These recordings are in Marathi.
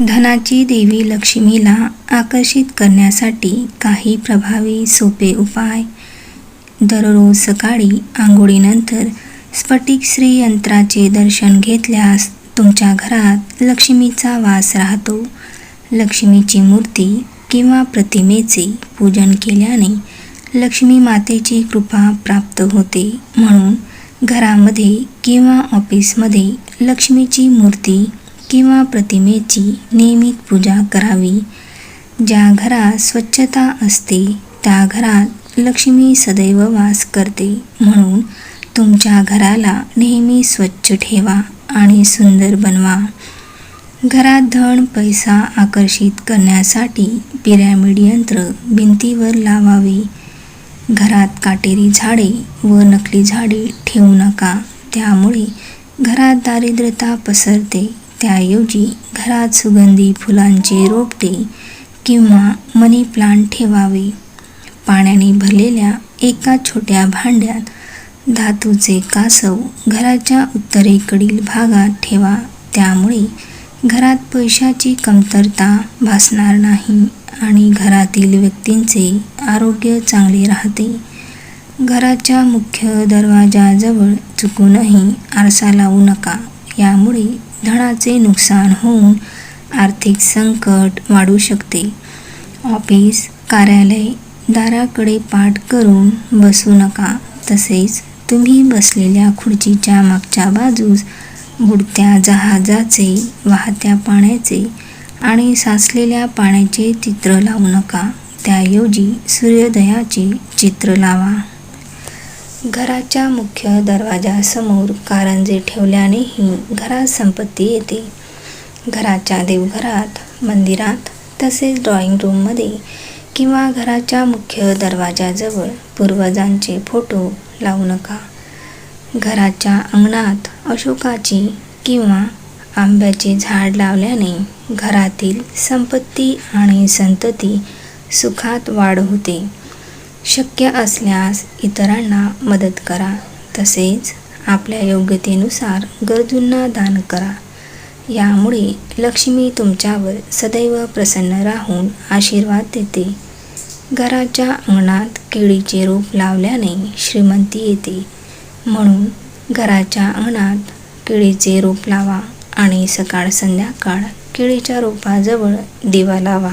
धनाची देवी लक्ष्मीला आकर्षित करण्यासाठी काही प्रभावी सोपे उपाय. दररोज सकाळी आंघोळीनंतर स्फटिक श्रीयंत्राचे दर्शन घेतल्यास तुमच्या घरात लक्ष्मीचा वास राहतो. लक्ष्मीची मूर्ती किंवा प्रतिमेचे पूजन केल्याने लक्ष्मी मातेची कृपा प्राप्त होते. म्हणून घरामध्ये किंवा ऑफिसमध्ये लक्ष्मीची मूर्ती किंवा प्रतिमेची नियमित पूजा करावी. ज्या घरात स्वच्छता असते त्या घरात लक्ष्मी सदैव वास करते. म्हणून तुमच्या घराला नेहमी स्वच्छ ठेवा आणि सुंदर बनवा. घरात धन पैसा आकर्षित करण्यासाठी पिरॅमिड यंत्र भिंतीवर लावावे. घरात काटेरी झाडे व नकली झाडे ठेवू नका. त्यामुळे घरात दारिद्रता पसरते. त्याऐवजी घरात सुगंधी फुलांचे रोपटे किंवा मनी प्लांट ठेवावे. पाण्याने भरलेल्या एका छोट्या भांड्यात धातूचे कासव घराच्या उत्तरेकडील भागात ठेवा. त्यामुळे घरात पैशाची कमतरता भासणार नाही आणि घरातील व्यक्तींचे आरोग्य चांगले राहते. घराच्या मुख्य दरवाजाजवळ चुकूनही आरसा लावू नका. यामुळे धनाचे नुकसान होऊन आर्थिक संकट वाढू शकते. ऑफिस कार्यालय दाराकडे पाठ करून बसू नका. तसेच तुम्ही बसलेल्या खुर्चीच्या मागच्या बाजूस बुडत्या जहाजाचे वाहत्या पाण्याचे आणि साचलेल्या पाण्याचे चित्र लावू नका. त्याऐवजी सूर्योदयाचे चित्र लावा. घराच्या मुख्य दरवाजासमोर कारंजे ठेवल्यानेही घरात संपत्ती येते. घराच्या देवघरात मंदिरात तसेच ड्रॉइंग रूममध्ये किंवा घराच्या मुख्य दरवाजाजवळ पूर्वजांचे फोटो लावू नका. घराच्या अंगणात अशोकाची किंवा आंब्याचे झाड लावल्याने घरातील संपत्ती आणि संतती सुखात वाढ होते. शक्य असल्यास इतरांना मदत करा. तसेच आपल्या योग्यतेनुसार गरजूंना दान करा. यामुळे लक्ष्मी तुमच्यावर सदैव प्रसन्न राहून आशीर्वाद देते. घराच्या अंगणात केळीचे रोप लावल्याने श्रीमंती येते. म्हणून घराच्या अंगणात केळीचे रोप लावा आणि सकाळ संध्याकाळ केळीच्या रोपाजवळ दिवा लावा.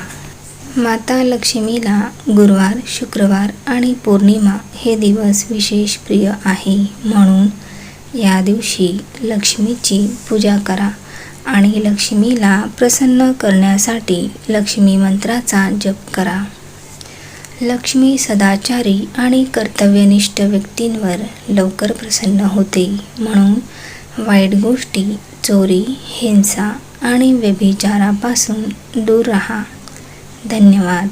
माता लक्ष्मीला गुरुवार शुक्रवार आणि पौर्णिमा हे दिवस विशेष प्रिय आहे. म्हणून या दिवशी लक्ष्मीची पूजा करा आणि लक्ष्मीला प्रसन्न करण्यासाठी लक्ष्मी मंत्राचा जप करा. लक्ष्मी सदाचारी आणि कर्तव्यनिष्ठ व्यक्तींवर लवकर प्रसन्न होते. म्हणून वाईट गोष्टी चोरी हिंसा आणि व्यभिचारापासून दूर राहा. धन्यवाद.